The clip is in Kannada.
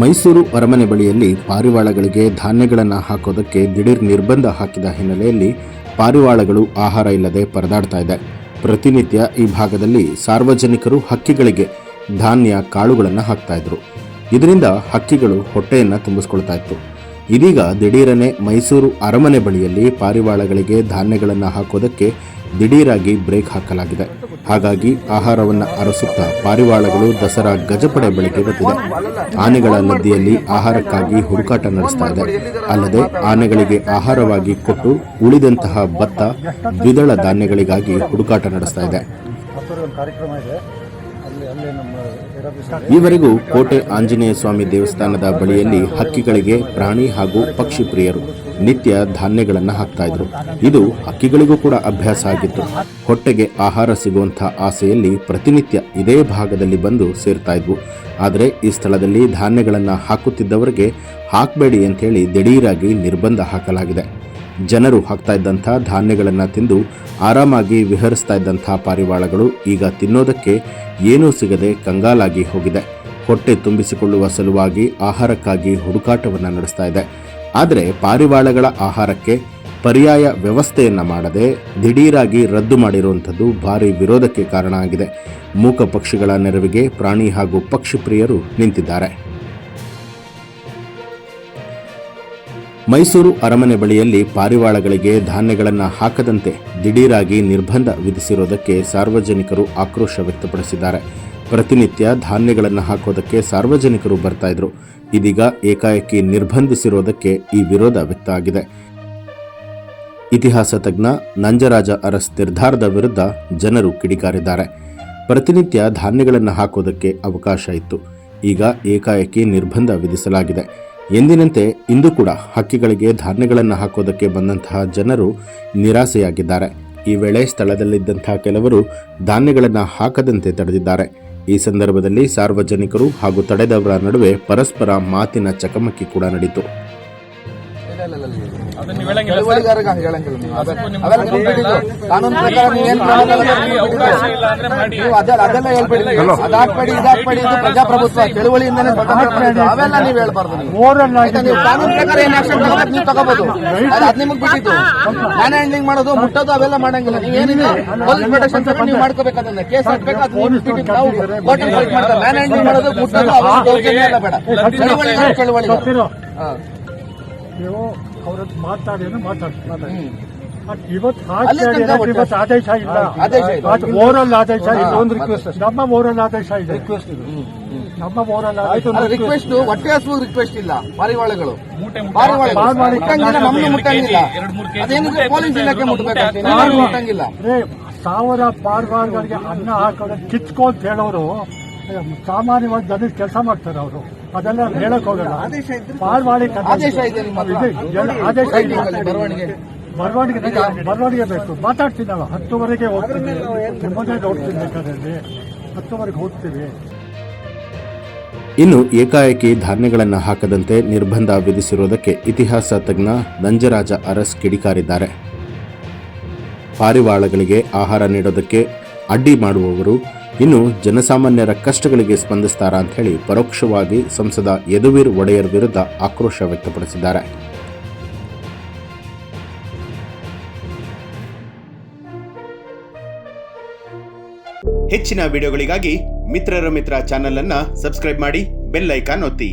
ಮೈಸೂರು ಅರಮನೆ ಬಳಿಯಲ್ಲಿ ಪಾರಿವಾಳಗಳಿಗೆ ಧಾನ್ಯಗಳನ್ನು ಹಾಕೋದಕ್ಕೆ ದಿಢೀರ್ ನಿರ್ಬಂಧ ಹಾಕಿದ ಹಿನ್ನೆಲೆಯಲ್ಲಿ ಪಾರಿವಾಳಗಳು ಆಹಾರ ಇಲ್ಲದೆ ಪರದಾಡ್ತಾ ಇದೆ. ಪ್ರತಿನಿತ್ಯ ಈ ಭಾಗದಲ್ಲಿ ಸಾರ್ವಜನಿಕರು ಹಕ್ಕಿಗಳಿಗೆ ಧಾನ್ಯ ಕಾಳುಗಳನ್ನು ಹಾಕ್ತಾ ಇದ್ರು. ಇದರಿಂದ ಹಕ್ಕಿಗಳು ಹೊಟ್ಟೆಯನ್ನು ತುಂಬಿಸ್ಕೊಳ್ತಾ ಇತ್ತು. ಇದೀಗ ದಿಢೀರನೆ ಮೈಸೂರು ಅರಮನೆ ಬಳಿಯಲ್ಲಿ ಪಾರಿವಾಳಗಳಿಗೆ ಧಾನ್ಯಗಳನ್ನು ಹಾಕೋದಕ್ಕೆ ದಿಢೀರಾಗಿ ಬ್ರೇಕ್ ಹಾಕಲಾಗಿದೆ. ಹಾಗಾಗಿ ಆಹಾರವನ್ನು ಅರಸುತ್ತಾ ಪಾರಿವಾಳಗಳು ದಸರಾ ಗಜಪಡೆ ಬಳಿಗೆ ಬಂದಿದೆ ಆನೆಗಳ ನದಿಯಲ್ಲಿ ಆಹಾರಕ್ಕಾಗಿ ಹುಡುಕಾಟ ನಡೆಸ್ತಾ ಇದೆ. ಅಲ್ಲದೆ ಆನೆಗಳಿಗೆ ಆಹಾರವಾಗಿ ಕೊಟ್ಟು ಉಳಿದಂತಹ ಭತ್ತ, ದ್ವಿದಳ ಧಾನ್ಯಗಳಿಗಾಗಿ ಹುಡುಕಾಟ ನಡೆಸ್ತಾ ಇದೆ. ಈವರೆಗೂ ಕೋಟೆ ಆಂಜನೇಯ ಸ್ವಾಮಿ ದೇವಸ್ಥಾನದ ಬಳಿಯಲ್ಲಿ ಹಕ್ಕಿಗಳಿಗೆ ಪ್ರಾಣಿ ಹಾಗೂ ಪಕ್ಷಿ ಪ್ರಿಯರು ನಿತ್ಯ ಧಾನ್ಯಗಳನ್ನು ಹಾಕ್ತಾ ಇದ್ರು. ಇದು ಹಕ್ಕಿಗಳಿಗೂ ಕೂಡ ಅಭ್ಯಾಸ ಆಗಿತ್ತು. ಹೊಟ್ಟೆಗೆ ಆಹಾರ ಸಿಗುವಂತಹ ಆಸೆಯಲ್ಲಿ ಪ್ರತಿನಿತ್ಯ ಇದೇ ಭಾಗದಲ್ಲಿ ಬಂದು ಸೇರ್ತಾ ಇದ್ವು. ಆದರೆ ಈ ಸ್ಥಳದಲ್ಲಿ ಧಾನ್ಯಗಳನ್ನು ಹಾಕುತ್ತಿದ್ದವರಿಗೆ ಹಾಕಬೇಡಿ ಅಂತೇಳಿ ದಿಢೀರಾಗಿ ನಿರ್ಬಂಧ ಹಾಕಲಾಗಿದೆ. ಜನರು ಹಾಕ್ತಾ ಇದ್ದಂಥ ಧಾನ್ಯಗಳನ್ನು ತಿಂದು ಆರಾಮಾಗಿ ವಿಹರಿಸ್ತಾ ಇದ್ದಂಥ ಪಾರಿವಾಳಗಳು ಈಗ ತಿನ್ನೋದಕ್ಕೆ ಏನೂ ಸಿಗದೆ ಕಂಗಾಲಾಗಿ ಹೋಗಿದೆ. ಹೊಟ್ಟೆ ತುಂಬಿಸಿಕೊಳ್ಳುವ ಸಲುವಾಗಿ ಆಹಾರಕ್ಕಾಗಿ ಹುಡುಕಾಟವನ್ನು ನಡೆಸ್ತಾ ಇದೆ. ಆದರೆ ಪಾರಿವಾಳಗಳ ಆಹಾರಕ್ಕೆ ಪರ್ಯಾಯ ವ್ಯವಸ್ಥೆಯನ್ನು ಮಾಡದೆ ದಿಢೀರಾಗಿ ರದ್ದು ಮಾಡಿರುವಂಥದ್ದು ಭಾರಿ ವಿರೋಧಕ್ಕೆ ಕಾರಣ ಆಗಿದೆ. ಮೂಕ ಪಕ್ಷಿಗಳ ನೆರವಿಗೆ ಪ್ರಾಣಿ ಹಾಗೂ ಪಕ್ಷಿ ಪ್ರಿಯರು ನಿಂತಿದ್ದಾರೆ. ಮೈಸೂರು ಅರಮನೆ ಬಳಿಯಲ್ಲಿ ಪಾರಿವಾಳಗಳಿಗೆ ಧಾನ್ಯಗಳನ್ನು ಹಾಕದಂತೆ ದಿಢೀರಾಗಿ ನಿರ್ಬಂಧ ವಿಧಿಸಿರುವುದಕ್ಕೆ ಸಾರ್ವಜನಿಕರು ಆಕ್ರೋಶ ವ್ಯಕ್ತಪಡಿಸಿದ್ದಾರೆ. ಪ್ರತಿನಿತ್ಯ ಧಾನ್ಯಗಳನ್ನು ಹಾಕೋದಕ್ಕೆ ಸಾರ್ವಜನಿಕರು ಬರ್ತಾ ಇದ್ರು. ಇದೀಗ ಏಕಾಏಕಿ ನಿರ್ಬಂಧಿಸಿರುವುದಕ್ಕೆ ಈ ವಿರೋಧ ವ್ಯಕ್ತ ಆಗಿದೆ. ಇತಿಹಾಸ ತಜ್ಞ ನಂಜರಾಜ ಅರಸ್ ನಿರ್ಧಾರದ ವಿರುದ್ಧ ಜನರು ಕಿಡಿಕಾರಿದ್ದಾರೆ ಪ್ರತಿನಿತ್ಯ ಧಾನ್ಯಗಳನ್ನು ಹಾಕೋದಕ್ಕೆ ಅವಕಾಶ ಇತ್ತು. ಈಗ ಏಕಾಏಕಿ ನಿರ್ಬಂಧ ವಿಧಿಸಲಾಗಿದೆ. ಎಂದಿನಂತೆ ಇಂದು ಕೂಡ ಹಕ್ಕಿಗಳಿಗೆ ಧಾನ್ಯಗಳನ್ನು ಹಾಕೋದಕ್ಕೆ ಬಂದಂತಹ ಜನರು ನಿರಾಸೆಯಾಗಿದ್ದಾರೆ. ಈ ವೇಳೆ ಸ್ಥಳದಲ್ಲಿದ್ದಂತಹ ಕೆಲವರು ಧಾನ್ಯಗಳನ್ನು ಹಾಕದಂತೆ ತಡೆದಿದ್ದಾರೆ. ಈ ಸಂದರ್ಭದಲ್ಲಿ ಸಾರ್ವಜನಿಕರು ಹಾಗೂ ತಡೆದವರ ನಡುವೆ ಪರಸ್ಪರ ಮಾತಿನ ಚಕಮಕಿ ಕೂಡ ನಡೆಯಿತು ಅದನ್ನ ನೀವು ಹೇಳಂಗಿಲ್ಲ ನೀವು. ಕಾನೂನು ಪ್ರಕಾರ ನೀವು ಏನ್ ಕ್ರಮ ತಗೊಳ್ತೀರಿ? ಅವಕಾಶ ಇಲ್ಲ ಅಂದ್ರೆ ಮಾಡಿ. ನೀವು ಅದೆಲ್ಲ ಅದೆಲ್ಲ ಹೇಳ್ಬೇಡಿ ನೀವು. ಅದಾಕ್ಬೇಡಿ ಇದಾಕ್ಬೇಡಿ ಇದು ಪ್ರಜಾಪ್ರಭುತ್ವ ಚಳುವಳಿಯಿಂದನೇ ಸ್ವತಂತ್ರ ಅವೆಲ್ಲ ನೀವು ಹೇಳ್ಬಾರ್ದು ನೀವು. ಕಾನೂನು ಪ್ರಕಾರ ಏನ್ ಆಕ್ಷನ್ ತಗೋಬೇಕು ನೀವು ತಗೋಬಹುದು ಅದು ನಿಮಗೆ ಬಿಟ್ಟಿದ್ದು. ಮ್ಯಾನ್ ಹ್ಯಾಂಡ್ಲಿಂಗ್ ಮಾಡೋದು ಮುಟ್ಟೋದು ಅವೆಲ್ಲ ಮಾಡಂಗಿಲ್ಲ. ನೀವೇನಿದೆ ಪೊಲೀಸ್ ಪ್ರೊಟೆಕ್ಷನ್ ನೀವು ಮಾಡ್ಕೋಬೇಕು ಅದನ್ನ. ಕೇಸ್ ಹಾಕ್ಬೇಕು ಅದು ನಿಮ್ಗೆ ಬಿಟ್ಟಿದ್ದು. ನಾವು ಫೈಟ್ ಮಾಡ್ತಾರೆ. ಮ್ಯಾನ್ ಹ್ಯಾಂಡ್ಲಿಂಗ್ ಮಾಡೋದು ಮುಟ್ಟೋದು ಅವೆಲ್ಲ ಬೇಡ. ಗೊತ್ತಿರೋ ಹಾ. ನೀವು ಅವ್ರ ಹತ್ರ ಮಾತಾಡೇನು ಮಾತಾಡಿ ಹ್ಮ್. ಬಟ್ ಇವತ್ತು ಹಾಕಿ ಇವತ್ತು ಆದೇಶ ಇಲ್ಲ. ಓರಲ್ ಆದೇಶ ಒಂದು ರಿಕ್ವೆಸ್ಟ್ ನಮ್ಮ ಓರಲ್ ಆದೇಶ ಇದೆ. ನಮ್ಮ ಓರಲ್ ಆದೇಶ ಅಲ್ಲ ರಿಕ್ವೆಸ್ಟ್ ಹೊಟ್ಟೆ ಹಸುವು ರಿಕ್ವೆಸ್ಟ್ ಇಲ್ಲ. ಪಾರಿವಾಳಗಳು. ಮೂಟೆ ಮುಟ್ಟೆ ಪಾರಿವಾಳಗಳು. ಪಾರಿವಾಳ ಮುಟ್ಟಂಗಿಲ್ಲ. ಸಾವಿರ ಪಾರ್ವಾರ್ಗಳಿಗೆ ಅನ್ನ ಹಾಕೋದು ಕಿಚ್ಕೋ ಅಂತ ಹೇಳೋರು ಸಾಮಾನ್ಯವಾಗಿ ಜನ ಕೆಲಸ ಮಾಡ್ತಾರೆ ಅವರು. ಅದೆಲ್ಲ ಹೇಳಕ್ ಹೋಗಲ್ಲ. ಪಾರ್ವಾಳಿ ಆದೇಶ ಇದೆ ಆದೇಶ ಬರವಣಿಗೆ. ಬರವಣಿಗೆ ಬರವಣಿಗೆ ಬೇಕು. ಮಾತಾಡ್ತೀನಲ್ಲ. ಹತ್ತುವರೆಗೆ ಹೋಗ್ತೀನಿ ಹೋಗ್ತೀನಿ ಬೇಕಾದ್ರೆ ಹತ್ತುವರೆಗೆ ಹೋಗ್ತೀವಿ. ಇನ್ನು ಏಕಾಏಕಿ ಧಾನ್ಯಗಳನ್ನು ಹಾಕದಂತೆ ನಿರ್ಬಂಧ ವಿಧಿಸಿರುವುದಕ್ಕೆ ಇತಿಹಾಸ ತಜ್ಞ ನಂಜರಾಜ ಅರಸ್ ಕಿಡಿಕಾರಿದ್ದಾರೆ. ಪಾರಿವಾಳಗಳಿಗೆ ಆಹಾರ ನೀಡೋದಕ್ಕೆ ಅಡ್ಡಿ ಮಾಡುವವರು ಇನ್ನು ಜನಸಾಮಾನ್ಯರ ಕಷ್ಟಗಳಿಗೆ ಸ್ಪಂದಿಸ್ತಾರಾ ಅಂತ ಹೇಳಿ ಪರೋಕ್ಷವಾಗಿ ಸಂಸದ ಯದುವೀರ್ ಒಡೆಯರ್ ವಿರುದ್ಧ ಆಕ್ರೋಶ ವ್ಯಕ್ತಪಡಿಸಿದ್ದಾರೆ. ಹೆಚ್ಚಿನ ವಿಡಿಯೋಗಳಿಗಾಗಿ ಮಿತ್ರರ ಮಿತ್ರ ಚಾನೆಲ್ ಅನ್ನ ಸಬ್ಸ್ಕ್ರೈಬ್ ಮಾಡಿ ಬೆಲ್ ಐಕಾನ್ ಒತ್ತಿ.